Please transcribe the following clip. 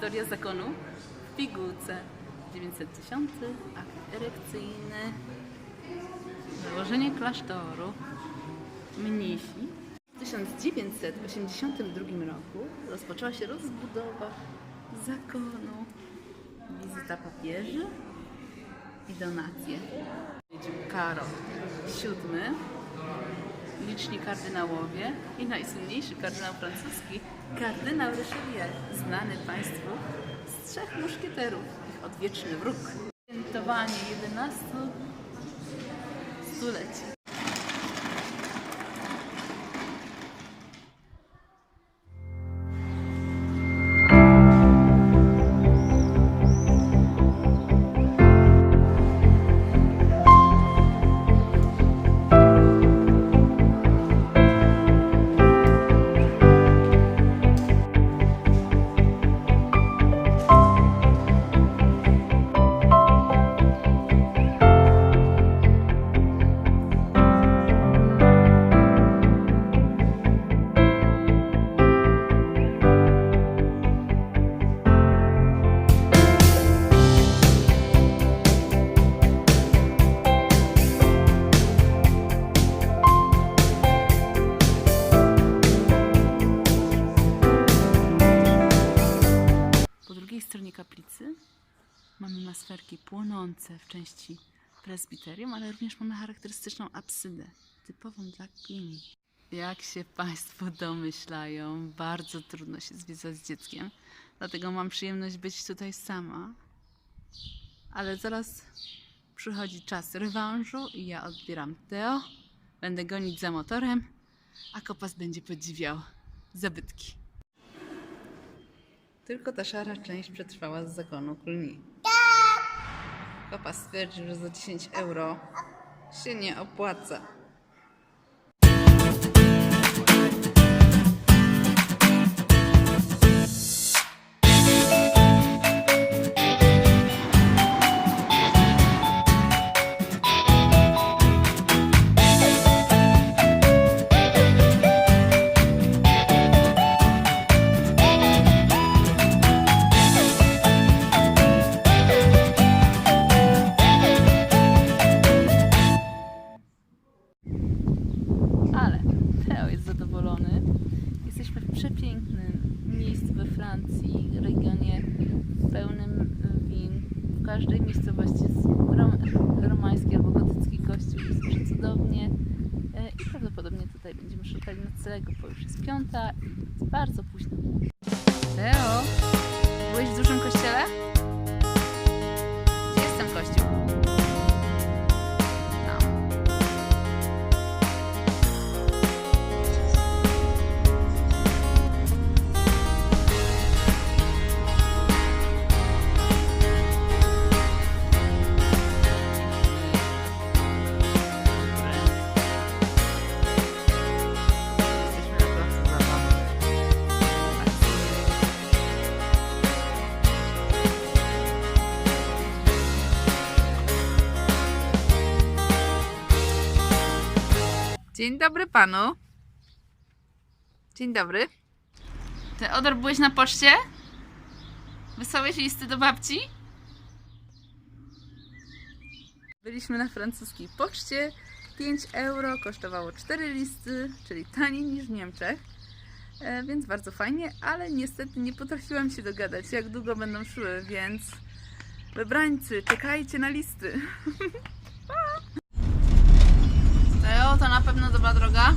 Historia zakonu w pigułce. 910. Akt erekcyjny. Założenie klasztoru. Mnisi. W 1982 roku rozpoczęła się rozbudowa zakonu. Wizyta papieży i donacje. Karol VII, liczni kardynałowie i najsłynniejszy kardynał francuski, kardynał Richelieu, znany Państwu z trzech muszkieterów, ich odwieczny wróg. Świętowanie 11 stuleci. Stronie kaplicy mamy masferki płonące w części prezbiterium, ale również mamy charakterystyczną absydę, typową dla Cluny. Jak się Państwo domyślają, bardzo trudno się zwiedzać z dzieckiem, dlatego mam przyjemność być tutaj sama. Ale zaraz przychodzi czas rewanżu i ja odbieram Teo, będę gonić za motorem, a Kopas będzie podziwiał zabytki. Tylko ta szara część przetrwała z zakonu Cluny. Papa stwierdził, że za 10 euro się nie opłaca. Przepięknym miejscu we Francji, regionie pełnym win. W każdej miejscowości jest rom, romański albo gotycki kościół. Jest przecudownie. E, I prawdopodobnie tutaj będziemy szukali noclegu, bo już jest piąta i jest bardzo późno. Dzień dobry panu. Dzień dobry. Teodor, byłeś na poczcie? Wysłałeś listy do babci? Byliśmy na francuskiej poczcie. 5 euro kosztowało 4 listy, czyli taniej niż w Niemczech. E, więc bardzo fajnie, ale niestety nie potrafiłam się dogadać, jak długo będą szły, więc wybrańcy, czekajcie na listy. Teo, to na pewno dobra droga.